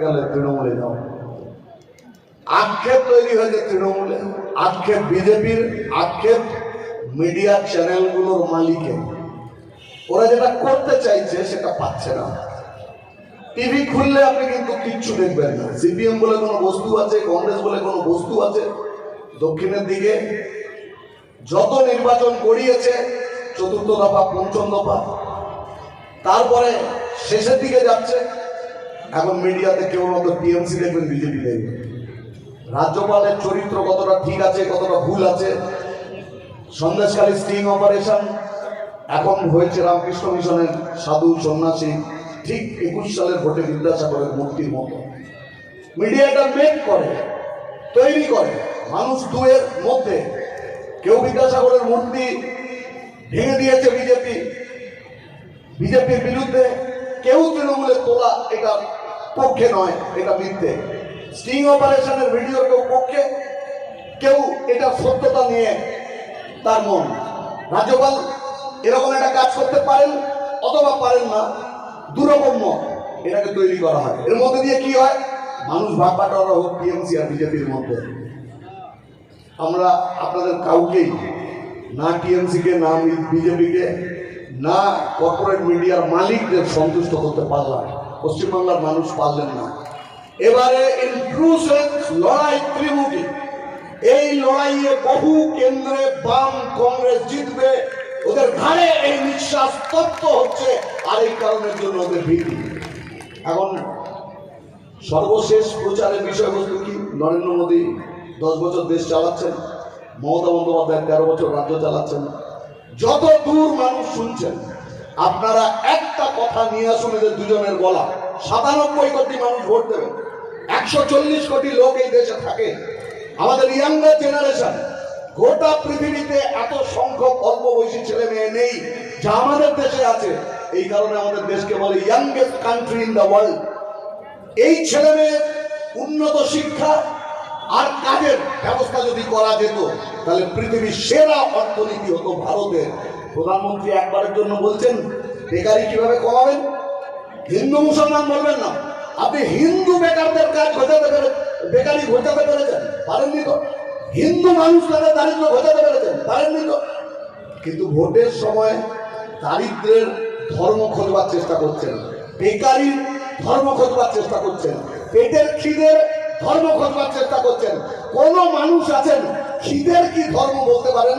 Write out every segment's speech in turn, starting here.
গেলে তৃণমূলে যাও। আক্ষেপ তৈরি হয়েছে তৃণমূলে। আক্ষেপ বিজেপির, আক্ষেপ মিডিয়া চ্যানেলগুলোর মালিকের। ওরা যেটা করতে চাইছে সেটা পাচ্ছে না। টিভি খুললে আপনি কিন্তু কিচ্ছু দেখবেন না। সিপিএম বলে কোনো বস্তু আছে, কংগ্রেস বলে কোনো বস্তু আছে। দক্ষিণের দিকে যত নির্বাচন করিয়েছে চতুর্থ দফা, পঞ্চম দফা, তারপরে শেষের দিকে যাচ্ছে। এখন মিডিয়াতে কেবলমাত্র টিএমসি দেখবেন, বিজেপি দেখবেন। রাজ্যপালের চরিত্র কতটা ঠিক আছে, কতটা ভুল আছে? সন্দেশকারী স্টিং অপারেশন, এখন হয়েছে রামকৃষ্ণ মিশনের সাধু সন্ন্যাসী, ঠিক একুশ সালের ভোটে বিদ্যাসাগরের মূর্তির মতো। মিডিয়াটা মেক করে, তৈরি করে। মানুষ দুয়ের মধ্যে কেউ বিদ্যাসাগরের মূর্তি ভেঙে দিয়েছে বিজেপি। বিজেপির বিরুদ্ধে কেউ তৃণমূলের তোলা এটা পক্ষে নয়, এটা মিথ্যে। স্টিং অপারেশনের ভিডিও কেউ পক্ষে? কেউ এটা সত্যতা নিয়ে তার মন। রাজ্যপাল, এরকম একটা কাজ করতে পারেন অথবা পারেন না দুরকম এটাকে তৈরি করা হয়। এর মধ্যে দিয়ে কি হয়? মানুষ ভাগ বাটোয়ারা হোক টিএমসি আর বিজেপির মধ্যে। আমরা আপনাদের কাউকেই, না টিএমসিকে না বিজেপিকে না কর্পোরেট মিডিয়ার মালিকদের সন্তুষ্ট করতে পারলাম পশ্চিমবাংলার মানুষ পারলেন না। এবারে লড়াই ত্রিমুখী। এই লড়াইয়ে বহু কেন্দ্রে বাম কংগ্রেস জিতবে। ওদের ঘাড়ে এই নিঃশ্বাস তত্ত্ব হচ্ছে আর এই কারণের জন্য ওদের ভীতি। এখন সর্বশেষ প্রচারের বিষয়বস্তু কি? নরেন্দ্র মোদী দশ বছর দেশ চালাচ্ছেন, মমতা বন্দ্যোপাধ্যায় তেরো বছর রাজ্য চালাচ্ছেন। যত দূর মানুষ শুনছেন আপনারা একটা কথা নিয়ে আসুন এদের দুজনের গলা। সাতানব্বই কোটি মানুষ ভোট দেবে। একশো চল্লিশ কোটি লোক এই দেশে থাকে। আমাদের ইয়াঙ্গার জেনারেশন গোটা পৃথিবীতে এত সংখ্যক অল্প বয়সী ছেলে মেয়ে নেই যা আমাদের দেশে আছে। এই কারণে আমাদের দেশকে বলে youngest country in the world এই ছেলে মেয়ে উন্নত শিক্ষা আর কাজের ব্যবস্থা যদি করা যেত, তাহলে পৃথিবীর সেরা অর্থনীতি হতো ভারতের। প্রধানমন্ত্রী একবারের জন্য বলছেন, বেকারি কীভাবে কমাবেন? হিন্দু মুসলমান বলবেন না। আপনি হিন্দু বেকারদের কাজ ঘটাতে পেরে, বেকারি ঘটাতে পেরেছেন, পারেননি তো? হিন্দু মানুষ তাদের দারিদ্র ঘটাতে পেরেছেন, পারেননি তো? কিন্তু ভোটের সময় দারিদ্রের ধর্ম খোঁজবার চেষ্টা করছেন। বেকারির ধর্ম খোঁজবার চেষ্টা করছেন। পেটের খিদের ধর্ম খোঁজবার চেষ্টা করছেন। কোন মানুষ আছেন, খিদের কি ধর্ম বলতে পারেন?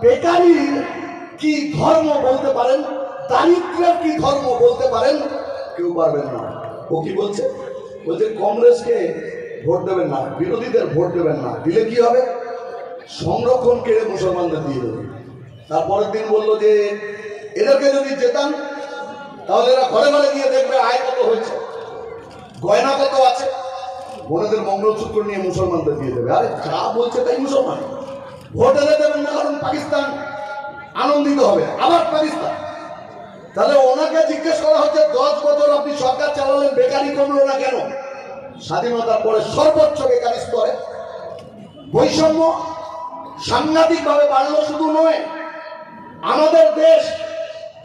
বেকারির কি ধর্ম বলতে পারেন? দারিদ্রের কি ধর্ম বলতে পারেন? কেউ পারবেন না। ও কি বলছে? বলছে, কংগ্রেসকে ভোট দেবেন না, বিরোধীদের ভোট দেবেন না। দিলে কি হবে? সংরক্ষণ কেড়ে মুসলমানদের দিয়ে দেবে। তারপরের দিন বলল যে, এদেরকে যদি জেতান, তাহলে এরা ঘরে ঘরে গিয়ে দেখবে আয় কত হয়েছে। গয়না কত আছে। বোনেদের মঙ্গলসূত্র নিয়ে মুসলমানদের দিয়ে দেবে। আরে যা বলছে তাই মুসলমান। ভোট এলে দেবেন না, কারণ পাকিস্তান আনন্দিত হবে। আবার পাকিস্তান। তাহলে ওনাকে জিজ্ঞেস করা হচ্ছে, দশ বছর আপনি সরকার চালালেন, বেকারি কমলো না কেন? স্বাধীনতার পরে সর্বোচ্চ বেকারি স্তরে। বৈষম্য সাংঘাতিকভাবে বাড়লো শুধু নয়, আমাদের দেশ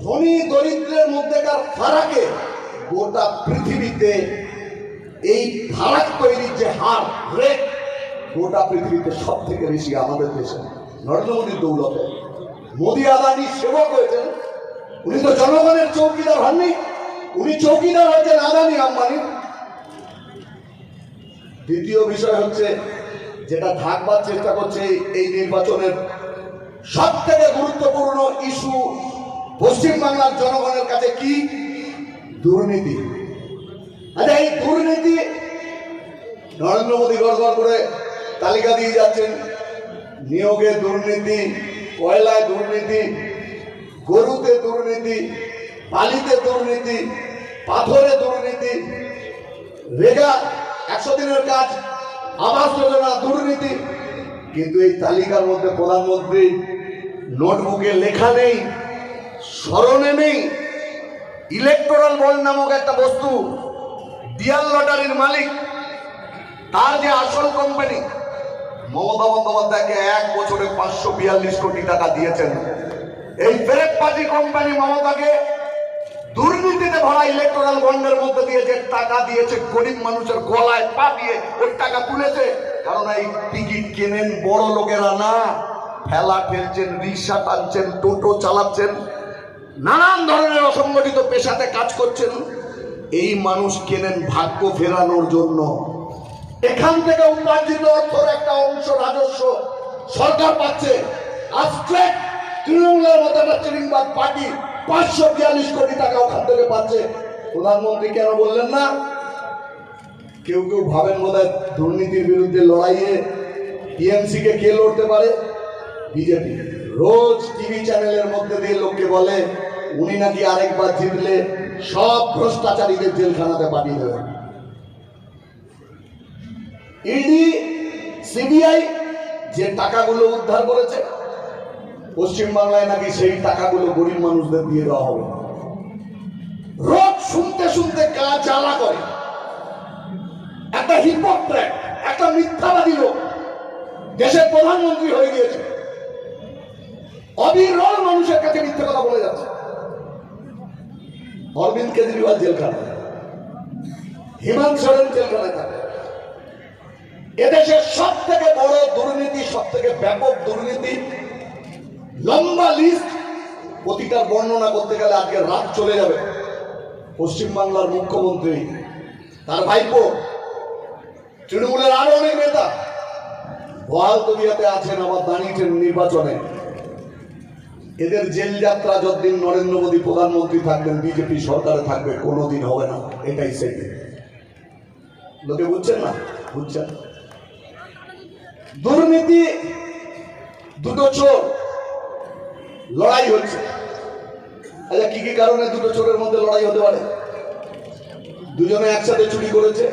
ধনী দরিদ্রের মধ্যেকার ফারাকে গোটা পৃথিবীতে এই ফারাক তৈরির যে হার রেট গোটা পৃথিবীতে সব থেকে বেশি আমাদের দেশে, নরেন্দ্র মোদীর দৌলতে। মোদী আদানি সেবক হয়েছেন। উনি তো জনগণের চৌকিদার হননি। উনি চৌকিদার হয়েছেন আদানি আম্বানি দ্বিতীয় বিষয় হচ্ছে, যেটা ঢাকবার চেষ্টা করছে এই- নির্বাচনের সব থেকে গুরুত্বপূর্ণ ইস্যু পশ্চিমবাংলার জনগণের কাছে কি? দুর্নীতি। আচ্ছা এই দুর্নীতি নরেন্দ্র মোদী গড়গড় করে তালিকা দিয়ে যাচ্ছেন। নিয়োগে দুর্নীতি কয়লায় দুর্নীতি, গরুতে দুর্নীতি, বালিতে দুর্নীতি, পাথরে দুর্নীতি রেগা একশো দিনের কাজ, আবাস যোজনা দুর্নীতি। কিন্তু এই তালিকার মধ্যে প্রধানমন্ত্রী নোটবুকে লেখা নেই, স্মরণে নেই ইলেকট্রাল বল নামক একটা বস্তু ডিয়াল লটারির মালিক, তার যে আসল কোম্পানি মমতা বন্দ্যোপাধ্যায়কে এক বছরে পাঁচশো বিয়াল্লিশ কোটি টাকা দিয়েছেন। এই ফেরেক পার্টি কোম্পানি মমতাকে দুর্নীতিতে ভরা ইলেকট্রাল বন্ডের মধ্যে দিয়ে যে টাকা দিয়েছে, গরিব মানুষের গলায় পা দিয়ে ওই টাকা তুলেছে। কারণ এই টিকিট কেনেন বড় লোকেরা না। ঠেলা ঠেলছেন, রিক্সা টানছেন, টোটো চালাচ্ছেন, নানান ধরনের অসংগঠিত পেশাতে কাজ করছেন। এই মানুষ কেনেন ভাগ্য ফেরানোর জন্য। এখান থেকে উপার্জিত অর্থের একটা অংশ রাজস্ব সরকার পাচ্ছে। আজকে তৃণমূলের মতো একটা চিরিংবাদ পার্টি পাঁচশো বিয়াল্লিশ কোটি টাকা ওখান থেকে পাচ্ছে। প্রধানমন্ত্রী কেন বললেন না? কেউ কেউ ভাবেন বোধ দুর্নীতির বিরুদ্ধে লড়াইয়ে টিএমসি কে কে লড়তে পারে? বিজেপি। রোজ টিভি চ্যানেলের মধ্যে দিয়ে লোককে বলে, উনি নাকি আরেকবার জিতলে সব ভ্রষ্টাচারীদের জেলখানাতে পাঠিয়ে দেবেন। ইডি, সিবিআই যে টাকাগুলো উদ্ধার করেছে পশ্চিমবাংলায় নাকি সেই টাকাগুলো গরিব মানুষদের দিয়ে দেওয়া হবে। রোজ শুনতে শুনতে গা জ্বালা করে। একটা হিপোক্রেট একটা মিথ্যাবাদী লোক দেশের প্রধানমন্ত্রী হয়ে গিয়েছে। অবিরল মানুষের কাছে মিথ্যে কথা বলে যাচ্ছে। অরবিন্দ কেজরিওয়াল জেলখানায়। হিমান্ত সোরেন জেলখানায় থাকে। এদেশের সব থেকে বড় দুর্নীতি সব থেকে ব্যাপক দুর্নীতি, লম্বা লিস্ট প্রতিটার বর্ণনা করতে গেলে আজকে রাত চলে যাবে। পশ্চিমবাংলার মুখ্যমন্ত্রী, তার ভাইপো, তৃণমূলের আরও অনেক নেতা বহাল তবিয়াতে আছেন আবার দাঁড়িয়েছেন নির্বাচনে। এদের জেল যাত্রা যতদিন নরেন্দ্র মোদী প্রধানমন্ত্রী থাকবেন, বিজেপি সরকারে থাকবে, কোনোদিন হবে না, এটাই সেই লোকে বুঝছেন না? বুঝছেন? দুর্নীতি, দুটো চোর, লড়াই হচ্ছে। আচ্ছা কি কি কারণে দুটো চোরের মধ্যে লড়াই হতে পারে? দুজনে একসাথে চুরি করেছে।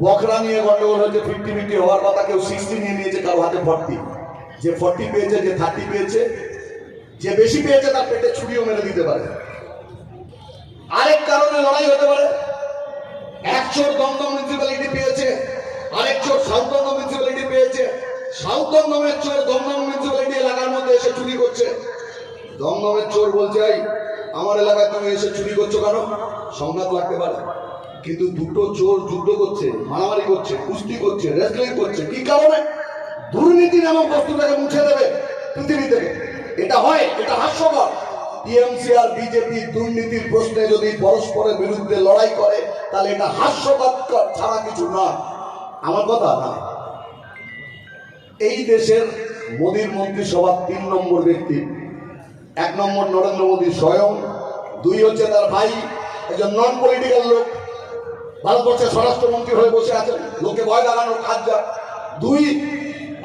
বকরা নিয়ে গন্ডগোল হয়েছে, ফিফটি ফিফটি হওয়ার কথা কেউ সিক্সটি নিয়ে নিয়েছে, কারও হাতে ফর্টি। যে ফর্টি পেয়েছে, যে থার্টি পেয়েছে, যে বেশি পেয়েছে, তার পেটে ছুরিও মেরে দিতে পারে। আরেক কারণে লড়াই হতে পারে, এক চোর দমদম মিউনিসিপ্যালিটি পেয়েছে আরেক চোর সাউথ দমদম মিউনিসিপ্যালিটি পেয়েছে। সাউথ দমদমের চোর দমদম মিউনিসিপ্যালিটি এলাকার মধ্যে এসে চুরি করছে। দমদমের চোর বলছে, এই, আমার এলাকায় তুমি এসে চুরি করছ কেন? সংঘাত লাগতে পারে। কিন্তু দুটো চোর যুদ্ধ করছে, মারামারি করছে, কুস্তি করছে রেসলিং করছে। কি কারণে? দুর্নীতি নামক বস্তুটাকে মুছে দেবে পৃথিবী থেকে। এটা হয়, এটা হাস্যকর। টিএমসি আর বিজেপি দুর্নীতির প্রশ্নে যদি পরস্পরের বিরুদ্ধে লড়াই করে, তাহলে এটা হাস্যকর ছাড়া কিছু না। আমার কথা, না। এই দেশের মোদীর মন্ত্রিসভার তিন নম্বর ব্যক্তি। এক নম্বর নরেন্দ্র মোদী স্বয়ং, দুই হচ্ছে তার ভাই, একজন নন পলিটিক্যাল লোক। ভারতবর্ষের স্বরাষ্ট্রমন্ত্রী হয়ে বসে আছেন, লোকে ভয় লাগানোর কাজ যা। দুই,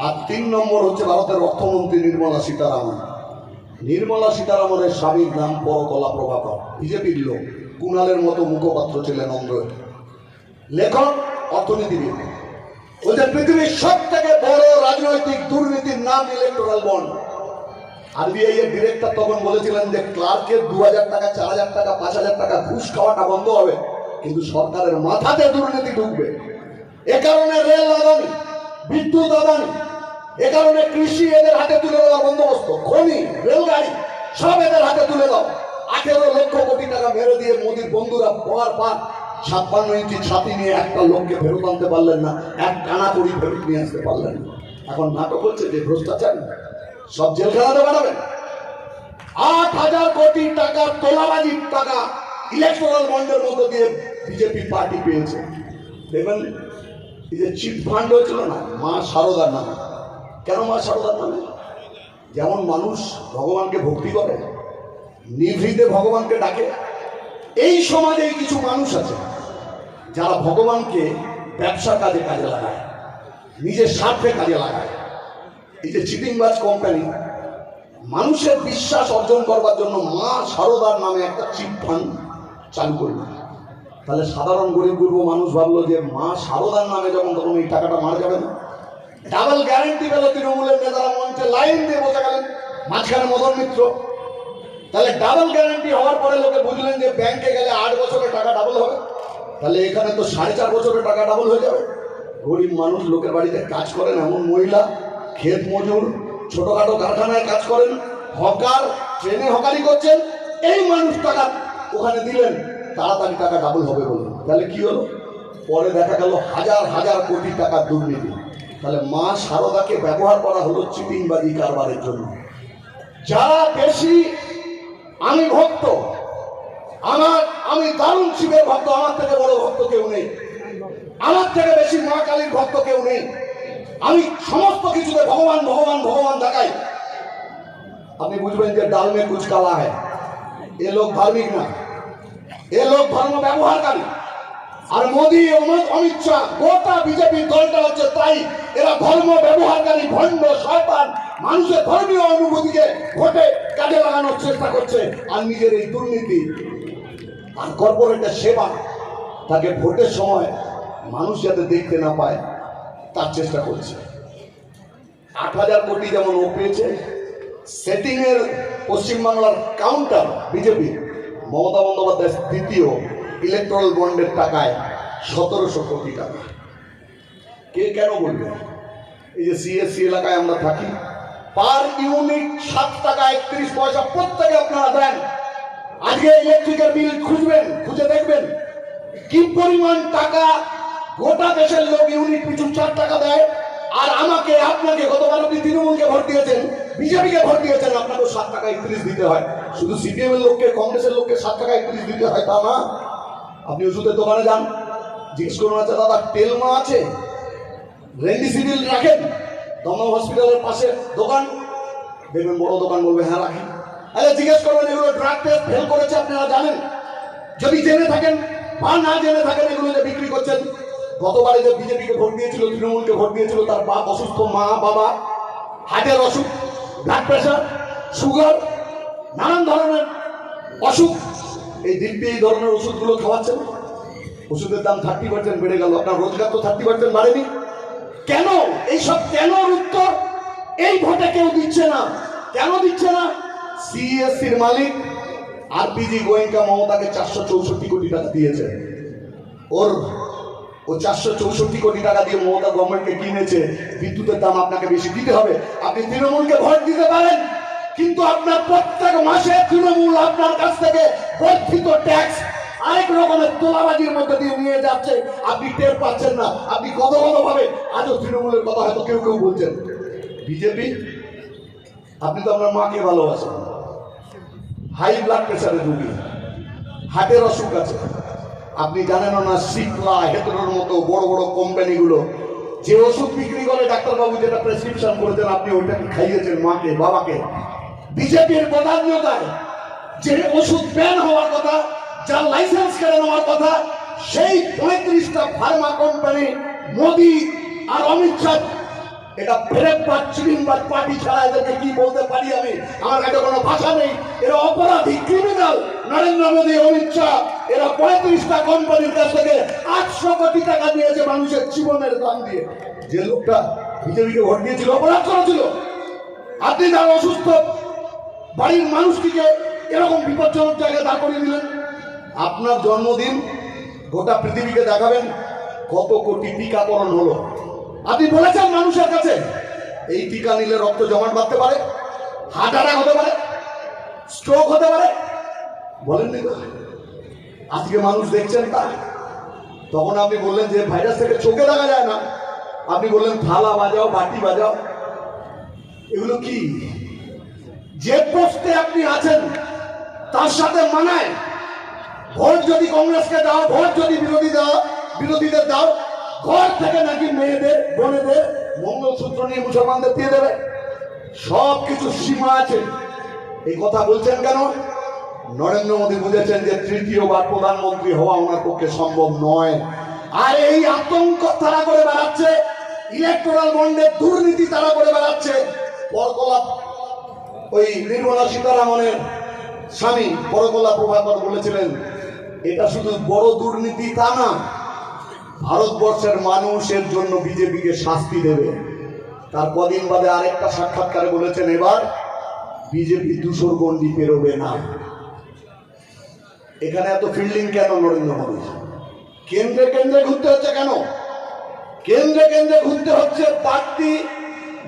আর তিন নম্বর হচ্ছে ভারতের অর্থমন্ত্রী নির্মলা সীতারামন। নির্মলা সীতারামনের স্বামীর নাম পরকলা প্রভাকর, বিজেপির লোক। কুণালের মতো মুখপাত্র ছিলেন অন্ধ্র লেখক, অর্থনীতিবিদ। বলছে পৃথিবীর সব থেকে বড় রাজনৈতিক দুর্নীতির নাম ইলেকট্রাল বন্ড আরবিআই এর ডিরেক্টর তখন বলেছিলেন যে ক্লার্কের দু হাজার টাকা, চার হাজার টাকা, পাঁচ হাজার টাকা ঘুষ খাওয়াটা বন্ধ হবে, কিন্তু সরকারের মাথাতে দুর্নীতি ঢুকবে। এ কারণে রেল আদানি, বিদ্যুৎ আদানি, এ কারণে কৃষি এদের হাতে তুলে দেওয়ার বন্দোবস্ত, খনি, রেলগাড়ি, সব এদের হাতে তুলে দাও। আঠেরো লক্ষ কোটি টাকা মেরে দিয়ে মোদীর বন্ধুরা পর পার ছাপ্পান্ন ইঞ্চি ছাতি নিয়ে একটা লোককে ফেরত আনতে পারলেন না, এক কানা করি ফেরত নিয়ে আসতে পারলেন না। এখন নাটক হচ্ছে যে ভ্রষ্টাচার। সব জেলখানাতে বানাবেন আট হাজার কোটি টাকা তোলাবাজির টাকা ইলেকট্রাল বন্ডের মধ্যে দিয়ে বিজেপি পার্টি পেয়েছে। দেখবেন, এই যে চিট ফান্ড হয়েছিল না, মা সারদার নামে। কেন মা সারদার নামে? যেমন মানুষ ভগবানকে ভক্তি করে, নিভৃতে ভগবানকে ডাকে। এই সমাজে কিছু মানুষ আছে। যারা ভগবানকে ব্যবসা কাজে কাজে লাগায়, নিজের স্বার্থে কাজে লাগায়, এই যে চিটিংবাজ কোম্পানি মানুষের বিশ্বাস অর্জন করবার জন্য মা সারদার নামে একটা চিট ফান্ড চালু করল তাহলে সাধারণ গরিব গরিব মানুষ ভাবলো যে মা সারদার নামে যখন তখন এই টাকাটা মারা যাবে না। ডাবল গ্যারেন্টি পেল তৃণমূলের নেতারা মঞ্চে, লাইন দিয়ে বসে গেলেন মাঝখানে মদন মিত্র। তাহলে ডাবল গ্যারেন্টি হওয়ার পরে লোকে বুঝলেন যে ব্যাংকে গেলে আট বছরের টাকা ডাবল হবে। তাহলে এখানে তো সাড়ে চার বছরের টাকা ডাবল হয়ে যাবে। গরিব মানুষ লোকের বাড়িতে কাজ করেন এমন মহিলা, ক্ষেত মজুর, ছোটখাটো কারখানায় কাজ করেন, হকার, ট্রেনে হকারি করছেন, এই মানুষ টাকা ওখানে দিলেন, তাড়াতাড়ি টাকা ডাবল হবে বলে তাহলে কি হলো? পরে দেখা গেল হাজার হাজার কোটি টাকা দুর্নীতি। তাহলে মা সারদাকে ব্যবহার করা হলো চিটিংবাজি কারবারের জন্য। যারা বেশি, আমি ভক্ত। আমার, আমি দারুণ শিবের ভক্ত, আমার থেকে বড় ভক্ত কেউ নেই। আমার থেকে বেশি মা কালীর ভক্ত কেউ নেই। আমি সমস্ত কিছুতে ভগবান ভগবান ভগবান দেখাই। আপনি বুঝবেন যে ডাল মে কুচ কালা এ লোক ধার্মিক না। এ লোক ধর্ম ব্যবহারকারী। আর মোদী অমিত শাহ, গোটা বিজেপি দলটা হচ্ছে তাই। এরা ধর্ম ব্যবহারকারী, ভণ্ড, শয়তান, মানুষের ধর্মীয় অনুভূতিকে ভোটে কাজে লাগানোর চেষ্টা করছে। আর নিজের এই দুর্নীতি আর কর্পোরেটের সেবা তাকে ভোটের সময় মানুষ যাতে দেখতে না পায়, তার চেষ্টা করছে। আট হাজার কোটি যেমন ও পেয়েছে, সেটিংয়ের পশ্চিমবাংলার কাউন্টার বিজেপি, মমতা বন্দ্যোপাধ্যায় তৃতীয় ইলেকট্রাল বন্ডের টাকায় সতেরোশো কোটি টাকা। কে কেন বলবে? এই যে সিএসসি এলাকায় আমরা থাকি পার ইউনিট সাত টাকা একত্রিশ পয়সা প্রত্যেকে আপনারা দেন। আজকে ইলেকট্রিকের বিল খুঁজবেন, খুঁজে দেখবেন। কি পরিমাণ টাকা গোটা দেশের লোক ইউনিট পিছু চার টাকা দেয়? আর আমাকে, আপনাকে গতবার আপনি তৃণমূলকে ভোট দিয়েছেন, বিজেপিকে ভোট দিয়েছেন আপনাকে সাত টাকা একত্রিশ দিতে হয়। শুধু সিপিএম এর লোককে, কংগ্রেসের লোককে সাত টাকা একত্রিশ দিতে হয়, তা না। আপনি ওষুধের দোকানে যান, জিজ্ঞেস করুন আচ্ছা দাদা, তেলমা আছে? রেন্ডিসিভিল রাখেন, দমদম হসপিটালের পাশে দোকান। দেখবেন বড় দোকান বলবে হ্যাঁ রাখি আরে জিজ্ঞেস করবেন, এগুলো ড্রাগ টেস্ট ফেল করেছে আপনারা জানেন? যদি জেনে থাকেন বা না জেনে থাকেন, এগুলো যে বিক্রি করছেন। গতবারে যে বিজেপিকে ভোট দিয়েছিল, তৃণমূলকে ভোট দিয়েছিল, তার বাপ অসুস্থ, মা, বাবা, হার্টের অসুখ ব্লাড প্রেশার সুগার নানান ধরনের অসুখ। এই দিব্যি এই ধরনের ওষুধগুলো খাওয়াচ্ছেন। ওষুধের দাম থার্টি পার্সেন্ট বেড়ে গেল। আপনার রোজগার তো থার্টি পার্সেন্ট বাড়েনি। কেন? এইসব কেন উত্তর এই ভোটে কেউ দিচ্ছে না। কেন দিচ্ছে না? সিএসসির মালিক আরপিজি গোয়েঙ্কা মমতাকে চারশো চৌষট্টি কোটি টাকা দিয়েছে। ওর, ও চারশো চৌষট্টি কোটি টাকা দিয়ে মমতা গভর্নমেন্টকে কিনেছে। বিদ্যুতের দাম আপনাকে বেশি দিতে হবে। আপনি তৃণমূলকে ভোট দিতে পারেন, কিন্তু আপনার প্রত্যেক মাসে তৃণমূল আপনার কাছ থেকে বর্ধিত ট্যাক্স আরেক রকমের তোলাবাজির মধ্যে দিয়ে নিয়ে যাচ্ছে। আপনি টের পাচ্ছেন না। আপনি কত ভাবে আজও তৃণমূলের কথা হয়তো কেউ কেউ বলছেন। বিজেপি আপনি তো আপনার মাকে ভালোবাসেন। হাই ব্লাড প্রেশারের রুগী হার্টের অসুখ আছে। আপনি জানেন না সিপলা হেতরোর মতো বড় বড় কোম্পানিগুলো যে ওষুধ বিক্রি করে ডাক্তারবাবু যেটা প্রেসক্রিপশন করেছেন, আপনি ওইটাকে খাইয়েছেন মাকে, বাবাকে? বিজেপির প্রধান্যতায় যে ওষুধ ব্যান হওয়ার কথা যার লাইসেন্স কেড়ে নেওয়ার কথা, সেই পঁয়ত্রিশটা ফার্মা কোম্পানি মোদি আর অমিত শাহ এটা ফেরত বা পার্টি ছাড়া এদেরকে কি বলতে পারি আমি? আমার কাছে কোনো ভাষা নেই। এরা অপরাধী ক্রিমিনাল নরেন্দ্র মোদী, অমিত শাহ, এরা পঁয়ত্রিশটা কোম্পানির কাছ থেকে আটশো কোটি টাকা দিয়েছে মানুষের জীবনের দাম দিয়ে। যে লোকটা বিজেপিকে ভোট দিয়েছিল, অপরাধ করেছিল। আপনি তার অসুস্থ, বাড়ির মানুষটিকে এরকম বিপজ্জনক জায়গায় দাঁড় করিয়ে দিলেন। আপনার জন্মদিন গোটা পৃথিবীকে দেখাবেন কত কোটি টিকাকরণ হলো। আপনি বলেছেন মানুষের কাছে, এই টিকা নিলে রক্ত জমাট বাঁধতে পারে হার্ট অ্যাটাক হতে পারে স্ট্রোক হতে পারে। বলেননি তো? আজকে মানুষ দেখছেন তা? তখন আপনি বললেন যে ভাইরাস থেকে চোখে দেখা যায় না। আপনি বললেন, থালা বাজাও, বাটি বাজাও। এগুলো কি? যে পোস্টে আপনি আছেন, তার সাথে মানায়। ভোট যদি কংগ্রেসকে দাও, ভোট যদি বিরোধী দাও বিরোধীদের দাও ঘর থেকে নাকি মেয়েদের, বোনেদের মঙ্গলসূত্র নিয়ে মুসলমানদের দিয়ে দেবে? সব কিছু সীমা আছে। এই কথা বলছেন কেন? নরেন্দ্র মোদী বুঝেছেন যে তৃতীয়বার প্রধানমন্ত্রী হওয়া ওনার পক্ষে সম্ভব নয়। আর এই আতঙ্ক তারা করে বেড়াচ্ছে ইলেকট্রাল বন্ডের দুর্নীতি তারা করে বেড়াচ্ছে। পরকলা, ওই নির্মলা সীতারামনের স্বামী পরকলা প্রভাকর বলেছিলেন, এটা শুধু বড় দুর্নীতি তা না ভারতবর্ষের মানুষের জন্য বিজেপিকে শাস্তি দেবে। তার কদিন বাদে আরেকটা সাক্ষাৎকারে বলেছেন এবার বিজেপি দুশোর গন্ডি পেরোবে না। এখানে এত ফিল্ডিং কেন নরেন্দ্র মোদী? কেন্দ্রে কেন্দ্রে ঘুরতে হচ্ছে কেন? কেন্দ্রে কেন্দ্রে ঘুরতে হচ্ছে পার্টি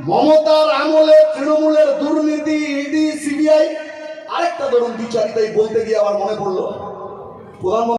মমতার আমলে তৃণমূলের দুর্নীতি, ইডি, সিবিআই। আরেকটা ধরুন বিচারিতাই বলতে গিয়ে আমার মনে পড়ল। প্রধানমন্ত্রী